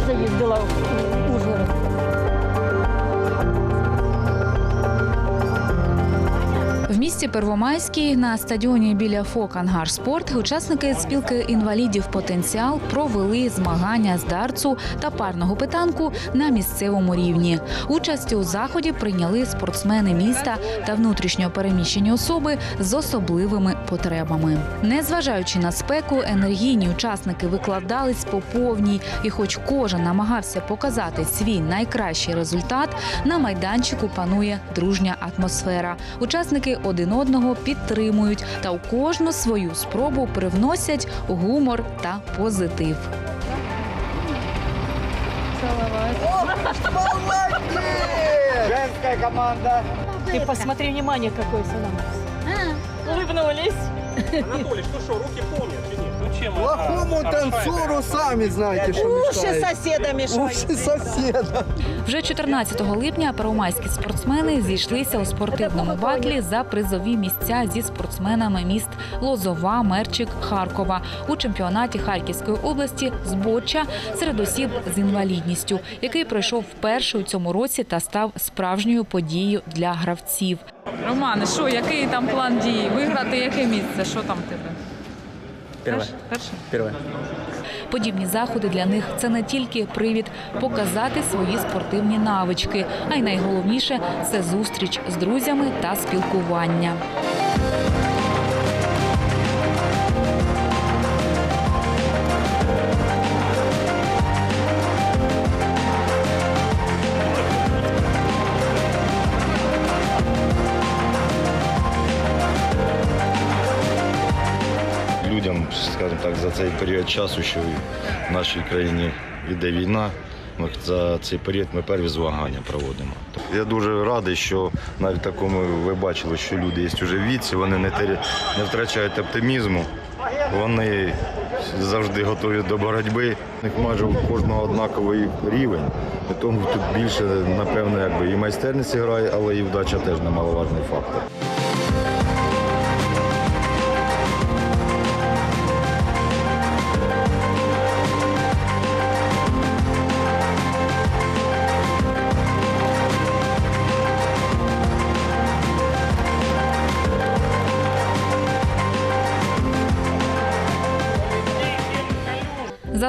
рази їздила в Ужгород. В місті Первомайській на стадіоні біля ФОК «Ангарспорт» учасники спілки інвалідів потенціал провели змагання з дарцу та парного питанку на місцевому рівні. Участь у заході прийняли спортсмени міста та внутрішньо переміщені особи з особливими потребами. Незважаючи на спеку, енергійні учасники викладались по повній, і хоч кожен намагався показати свій найкращий результат, на майданчику панує дружня атмосфера. Учасники один одного підтримують та у кожну свою спробу привносять гумор та позитив. Женская команда. Ты посмотри, внимание, какой салам. Улыбнулись. Анатолий, что что, руки помнят или нет? Чем Плохому танцору сами знаете, что Уши мешает. соседа мешают. Уши соседа. Вже 14 липня первомайські спортсмени зійшлися у спортивному батлі за призові місця зі спортсменами міст Лозова, Мерчик, Харкова у чемпіонаті Харківської області з боча серед осіб з інвалідністю, який пройшов вперше у цьому році та став справжньою подією для гравців. Романе, що, який там план дій? Виграти яке місце? Що там в тебе? Первое. Перше? Подібні заходи для них це не тільки привід показати свої спортивні навички, а й найголовніше це зустріч з друзями та спілкування. Цей період часу, що в нашій країні йде війна. Ми за цей період ми перві змагання проводимо. Я дуже радий, що навіть такому ви бачили, що люди є вже в віці, вони не, не втрачають оптимізму, вони завжди готові до боротьби. У них майже у кожного однаковий рівень. Тому тут більше, напевно, якби і майстерність грає, але і вдача теж немаловажний фактор.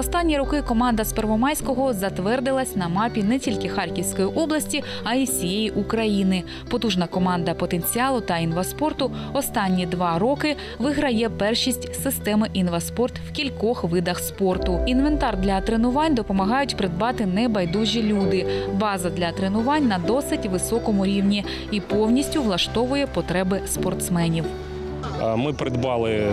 Останні роки команда з Первомайського затвердилась на мапі не тільки Харківської області, а й всієї України. Потужна команда потенціалу та інваспорту останні два роки виграє першість системи інваспорт в кількох видах спорту. Інвентар для тренувань допомагають придбати небайдужі люди. База для тренувань на досить високому рівні і повністю влаштовує потреби спортсменів. Ми придбали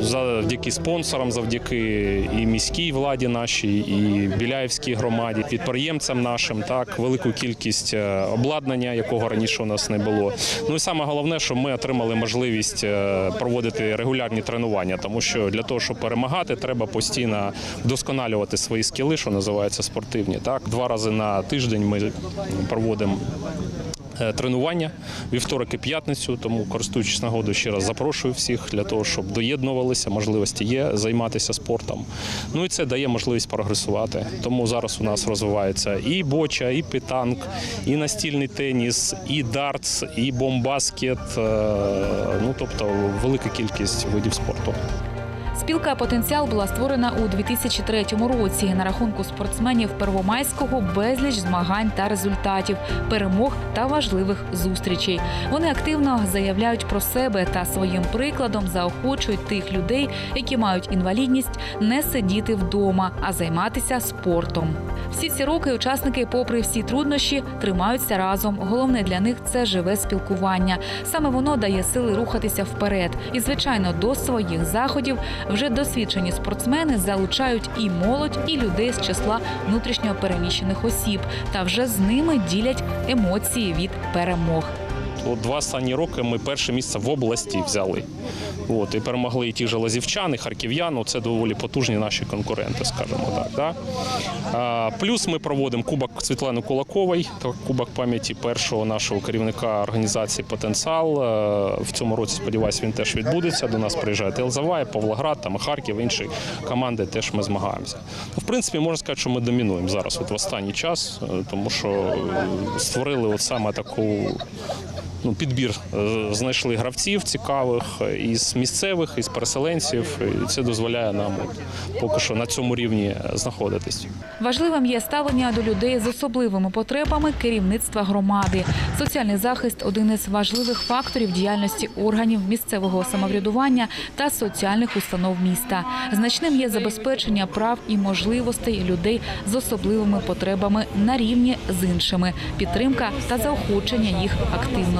завдяки спонсорам, завдяки і міській владі нашій, і Біляївській громаді, підприємцям нашим, так велику кількість е, обладнання, якого раніше у нас не було. Ну і саме головне, що ми отримали можливість е, проводити регулярні тренування, тому що для того, щоб перемагати, треба постійно вдосконалювати свої скіли, що називається спортивні. Так, два рази на тиждень ми проводимо тренування вівторок і п'ятницю. Тому, користуючись нагодою, ще раз запрошую всіх для того, щоб доєднувалися. Можливості є займатися спортом. Ну і це дає можливість прогресувати. Тому зараз у нас розвивається і боча, і питанк, і настільний теніс, і дартс, і бомбаскет. е, Ну тобто велика кількість видів спорту. Спілка Потенціал була створена у 2003 році. На рахунку спортсменів Первомайського безліч змагань та результатів, перемог та важливих зустрічей. Вони активно заявляють про себе та своїм прикладом заохочують тих людей, які мають інвалідність, не сидіти вдома, а займатися спортом. Всі ці роки учасники, попри всі труднощі, тримаються разом. Головне для них це живе спілкування. Саме воно дає сили рухатися вперед. І, звичайно, до своїх заходів вже досвідчені спортсмени залучають і молодь, і людей з числа внутрішньо переміщених осіб, та вже з ними ділять емоції від перемог. От два останні роки ми перше місце в області взяли. От, і перемогли і ті ж лазівчани, харків'ян. Ну, Це доволі потужні наші конкуренти, скажімо так. Да? А, плюс ми проводимо Кубок Світлани Кулакової, Кубок пам'яті першого нашого керівника організації Потенціал. Е, В цьому році, сподіваюся, він теж відбудеться. До нас приїжджають Елзавай, Павлоград, там Харків, інші команди теж ми змагаємося. Ну, В принципі, можна сказати, що ми домінуємо зараз от в останній час, е, тому що е, створили от саме таку ну, підбір е, знайшли гравців цікавих е, із місцевих, із переселенців. І це дозволяє нам поки що на цьому рівні знаходитись. Важливим є ставлення до людей з особливими потребами керівництва громади. Соціальний захист один із важливих факторів діяльності органів місцевого самоврядування та соціальних установ міста. Значним є забезпечення прав і можливостей людей з особливими потребами на рівні з іншими, підтримка та заохочення їх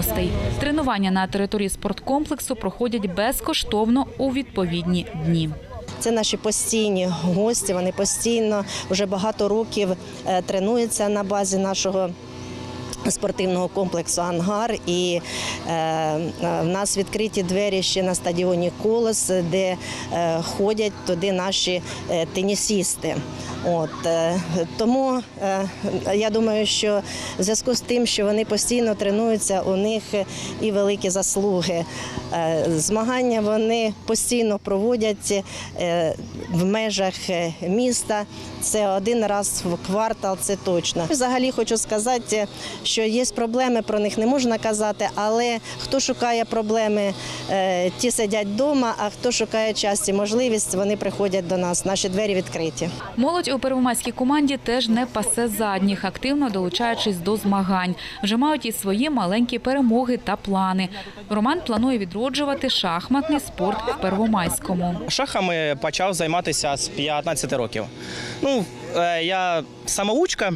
активностей. Тренування на території спорткомплексу проходять безкоштовно у відповідні дні. Це наші постійні гості. Вони постійно вже багато років е, тренуються на базі нашого. Спортивного комплексу Ангар і е, е, в нас відкриті двері ще на стадіоні Колос, де е, ходять туди наші е, тенісісти. От е, тому е, я думаю, що в зв'язку з тим, що вони постійно тренуються, у них і великі заслуги. Е, Змагання вони постійно проводять в межах міста. Це один раз в квартал, це точно. Взагалі хочу сказати, що є проблеми, про них не можна казати, але хто шукає проблеми, ті сидять вдома, а хто шукає час і можливість, вони приходять до нас. Наші двері відкриті. Молодь у первомайській команді теж не пасе задніх, активно долучаючись до змагань. Вже мають і свої маленькі перемоги та плани. Роман планує відроджувати шахматний спорт в Первомайському. Шахами почав займатися з 15 років. Ну, е, я самоучка,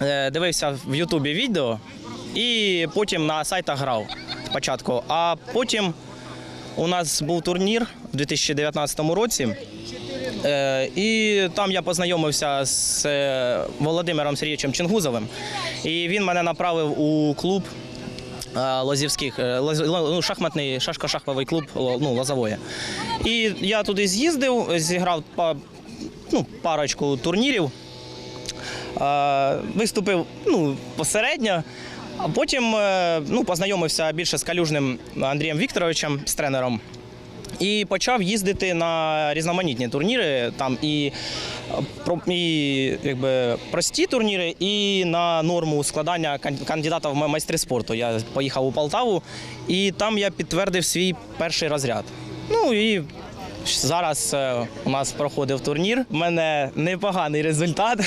е, дивився в Ютубі відео і потім на сайтах грав спочатку. А потім у нас був турнір в 2019 році. Е, І там я познайомився з е, Володимиром Сергійовичем Чингузовим. І він мене направив у клуб е, Лозівських, Лоз- Ло- ну, шахматний шашко-шаховий клуб ну, Лозової. І я туди з'їздив, зіграв ну, парочку турнірів, виступив ну, посередньо. А потім ну, познайомився більше з калюжним Андрієм Вікторовичем, з тренером. І почав їздити на різноманітні турніри, там і, і якби, прості турніри, і на норму складання кандидата в майстри спорту. Я поїхав у Полтаву, і там я підтвердив свій перший розряд. Ну і зараз е, у нас проходив турнір. У мене непоганий результат.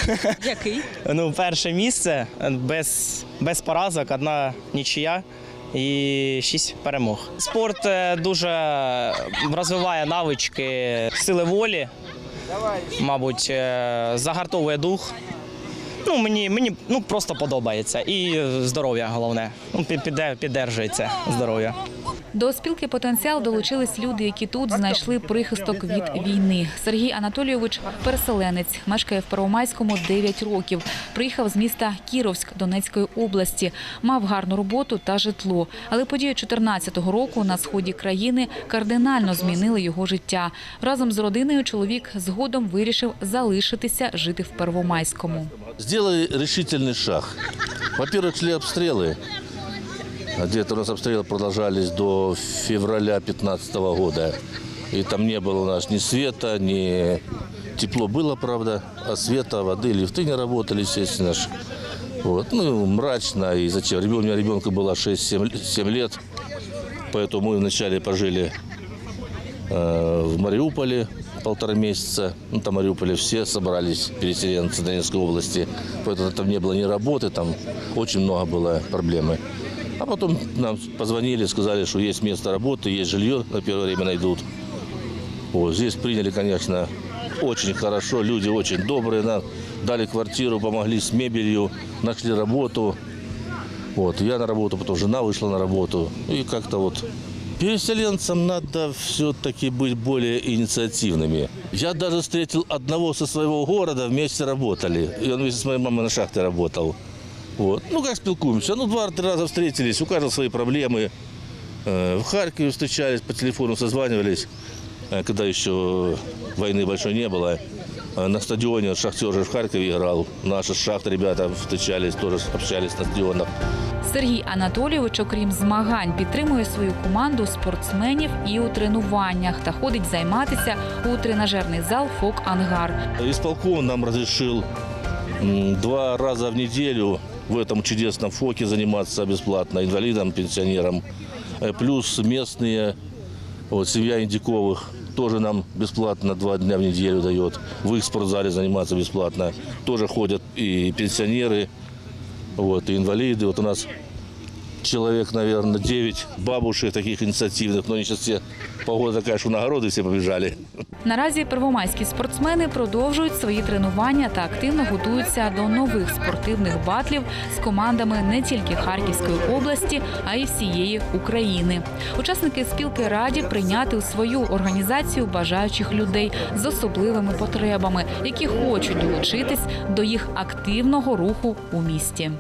Який? Ну, перше місце без, без поразок, одна нічия і шість перемог. Спорт е, дуже розвиває навички сили волі, мабуть, е, загартовує дух. Ну, мені, мені ну, просто подобається. І здоров'я головне. Ну, під- підде- піддержується здоров'я. До спілки потенціал долучились люди, які тут знайшли прихисток від війни. Сергій Анатолійович переселенець, мешкає в Первомайському 9 років. Приїхав з міста Кіровськ Донецької області. Мав гарну роботу та житло. Але події 14-го року на сході країни кардинально змінили його життя. Разом з родиною чоловік згодом вирішив залишитися жити в Первомайському. Сделали решительный шаг. Во-первых, шли обстрелы. Где-то у нас обстрелы продолжались до февраля 2015 года. И там не было у нас ни света, ни тепло было, правда, а света, воды, лифты не работали, естественно. Вот. Ну, мрачно. И зачем? Ребен- У меня ребенку было 6-7 лет. Поэтому мы вначале пожили э, в Мариуполе полтора месяца. Ну, там в Мариуполе все собрались, переселенцы Донецкой области. Поэтому там не было ни работы, там очень много было проблемы. А потом нам позвонили, сказали, что есть место работы, есть жилье, на первое время найдут. Вот, здесь приняли, конечно, очень хорошо, люди очень добрые, нам дали квартиру, помогли с мебелью, нашли работу. Вот, я на работу, потом жена вышла на работу. И как-то вот Переселенцам надо все-таки быть более инициативными. Я даже встретил одного со своего города, вместе работали. И он вместе с моей мамой на шахте работал. Вот. Ну, как спілкуемся? Ну, два-три раза встретились, у каждого свои проблемы. Э, В Харькове встречались, по телефону созванивались, э, когда еще войны большой не было. Э, На стадионе вот «Шахтер» же в Харькове играл. Наши с шахты ребята встречались, тоже общались на стадионах. Сергій Анатолійович, окрім змагань, підтримує свою команду спортсменів і у тренуваннях та ходить займатися у тренажерний зал Фок Ангар. Исполком нам разрешил м, два раза в неделю в этом чудесном ФОКе заниматься бесплатно инвалидам, пенсионерам. Э, Плюс местные, вот, семья Индиковых тоже нам бесплатно два дня в неделю дает. В их спортзале заниматься бесплатно. Тоже ходят и пенсионеры, вот, и инвалиды. Вот у нас человек, наверное, 9 бабушек таких инициативных, но они сейчас все, погода такая, что на все побежали. Наразі первомайські спортсмени продовжують свої тренування та активно готуються до нових спортивних батлів з командами не тільки Харківської області, а й всієї України. Учасники спілки раді прийняти у свою організацію бажаючих людей з особливими потребами, які хочуть долучитись до їх активного руху у місті.